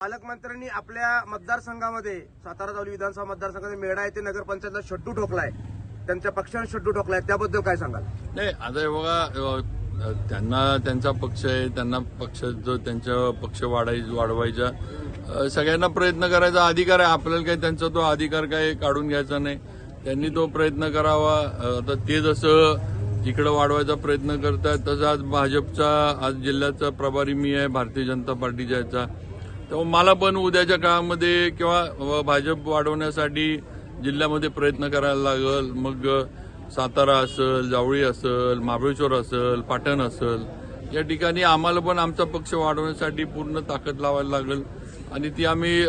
पालकमंत्र्यांनी आपल्या मतदारसंघामध्ये सातारा जावली विधानसभा मतदारसंघामध्ये मेढा येथे नगरपंचायतला शड्डू ठोकलाय. त्यांच्या पक्षाने शड्डू ठोकलाय. त्याबद्दल काय सांगाल? नाही आता हे बघा त्यांना त्यांचा पक्ष आहे त्यांना पक्ष जो त्यांचा पक्ष वाढाय वाढवायचा सगळ्यांना प्रयत्न करायचा. अधिकार आहे आपल्याला काही त्यांचा तो अधिकार काही काढून घ्यायचा नाही. त्यांनी तो प्रयत्न करावा. आता ते जसं इकडं वाढवायचा प्रयत्न करतात तसं आज भाजपचा आज जिल्ह्याचा प्रभारी मी आहे भारतीय जनता पार्टीच्या याचा. तेव्हा मला पण उद्याच्या काळामध्ये किंवा भाजप वाढवण्यासाठी जिल्ह्यामध्ये प्रयत्न करायला लागल. मग सातारा असेल जावळी असेल महाबळेश्वर असेल पाटण असेल. या ठिकाणी आम्हाला पण आमचा पक्ष वाढवण्यासाठी पूर्ण ताकद लावायला लागेल. आणि ती आम्ही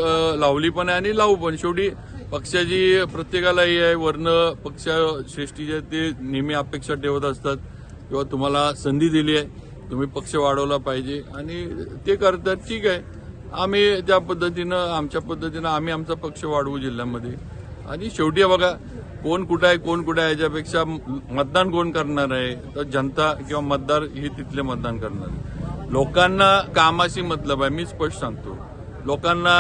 लावली पण आहे आणि लावू पण. शेवटी पक्षाची प्रत्येकाला हे आहे वर्ण पक्ष श्रेष्ठीचे ते नेहमी अपेक्षा ठेवत असतात. किंवा तुम्हाला संधी दिली आहे तुम्ही पक्ष वाढवला पाहिजे. आणि ते करतात ठीक आहे. आम्ही त्या पद्धतीनं आमच्या पद्धतीनं आम्ही आमचा पक्ष वाढवू जिल्ह्यामध्ये. आणि शेवटी बघा कोण कुठं आहे कोण कुठं आहे याच्यापेक्षा मतदान कोण करणार आहे तर जनता किंवा मतदार हे तिथले मतदान करणार. आहे. लोकांना कामाशी मतलब आहे मी स्पष्ट सांगतो. लोकांना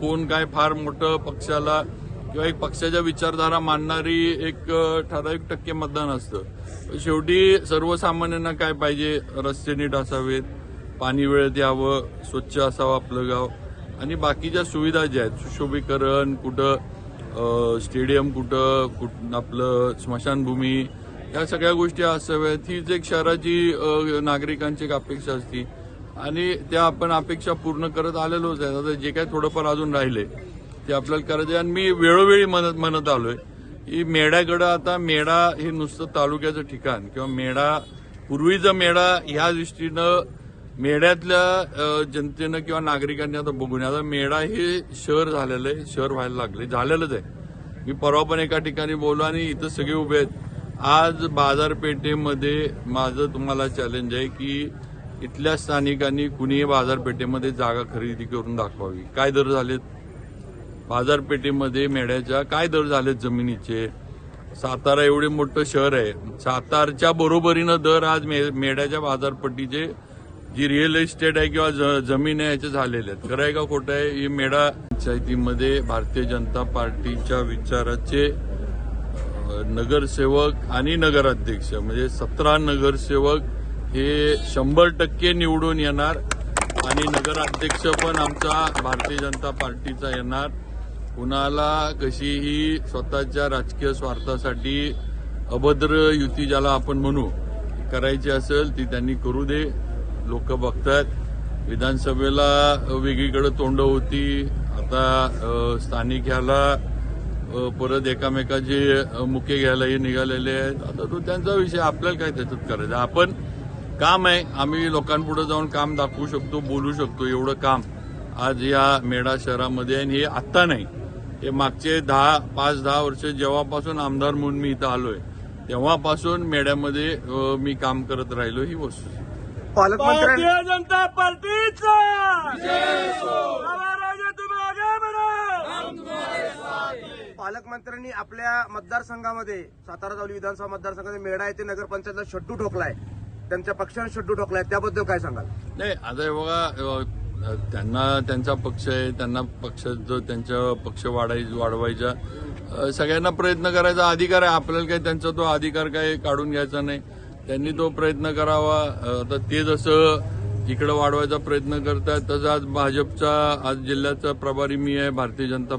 कोण काय फार मोठं पक्षाला किंवा एक पक्षाच्या विचारधारा मानणारी एक ठराविक टक्के मतदान असतं. शेवटी सर्वसामान्यांना काय पाहिजे रस्ते नीट असावेत पाणी वेळ द्यावं स्वच्छ असावं आपलं गाव. आणि बाकीच्या सुविधा ज्या आहेत सुशोभीकरण कुठं स्टेडियम कुठं कुठ आपलं स्मशानभूमी या सगळ्या गोष्टी असाव्यात हीच एक शहराची नागरिकांची एक अपेक्षा असती. आणि त्या आपण अपेक्षा पूर्ण करत आलेलोच आहेत. आता जे काही थोडंफार अजून राहिले ते आपल्याला करायचे आहे. आणि मी वेळोवेळी म्हणत म्हणत आलोय की मेढ्याकडं आता मेढा हे नुसतं तालुक्याचं ठिकाण किंवा मेढा पूर्वीचा मेढा ह्या दृष्टीनं मेढ्यातल्या जनतेनं किंवा नागरिकांनी आता बघून आता मेढा हे शहर झालेलं आहे शहर व्हायला लागले झालेलंच आहे. मी परवा पण एका ठिकाणी बोललो आणि इथं सगळे उभे आहेत. आज बाजारपेठेमध्ये माझं तुम्हाला चॅलेंज आहे की इथल्या स्थानिकांनी कुणीही बाजारपेठेमध्ये जागा खरेदी करून दाखवावी. काय दर झालेत? बाजारपेठेमध्ये मेढ्याच्या काय दर झालेत जमिनीचे? सातारा एवढे मोठं शहर आहे. सातारच्या बरोबरीनं दर आज मे- मेढ्याच्या बाजारपेठीचे जी रिअल इस्टेट आहे किंवा ज- जमीन आहे याचे झालेले आहेत. खरं आहे का खोटं आहे? ही मेढा पंचायतीमध्ये भारतीय जनता पार्टीच्या विचाराचे नगरसेवक आणि नगराध्यक्ष म्हणजे सतरा नगरसेवक हे शंभर टक्के निवडून येणार आणि नगराध्यक्ष पण आमचा भारतीय जनता पार्टीचा येणार. कुणाला कशीही स्वतःच्या राजकीय स्वार्थासाठी अभद्र युती ज्याला आपण म्हणू करायची असेल ती त्यांनी करू दे. लोक बघतात विधानसभेला वेगळीकडे तोंड होती. आता स्थानिक ह्याला परत एकामेकाचे मुके घ्यायला घ्यायलाही निघालेले आहेत. आता तो त्यांचा विषय आपल्याला काय त्याच्यात करायचं? आपण काम आहे. आम्ही लोकांपुढे जाऊन काम दाखवू शकतो बोलू शकतो एवढं काम आज या मेढा शहरामध्ये आहे. आणि हे आत्ता नाही. हे मागचे दहा पाच दहा वर्ष जेव्हापासून आमदार म्हणून मी इथं आलोय तेव्हापासून मेढ्यामध्ये मी काम करत राहिलो ही वस्तू. पालकमंत्र्यांनी भारतीय जनता पार्टीचा! पालकमंत्र्यांनी आपल्या मतदारसंघामध्ये सातारा जावली विधानसभा मतदारसंघामध्ये मेढा येथे नगरपंचायतला शड्डू ठोकलाय. त्यांच्या पक्षाने शड्डू ठोकलाय. त्याबद्दल काय सांगाल? नाही आता हे बघा त्यांना त्यांचा पक्ष आहे. त्यांना पक्ष जो त्यांचा पक्ष वाढाय वाढवायचा सगळ्यांना प्रयत्न करायचा अधिकार आहे. आपल्याला काही त्यांचा तो अधिकार काही काढून घ्यायचा नाही. त्यांनी तो प्रयत्न करावा. आता ते जसं इकडं वाढवायचा प्रयत्न करतात तसं आज भाजपचा आज जिल्ह्याचा प्रभारी मी आहे भारतीय जनता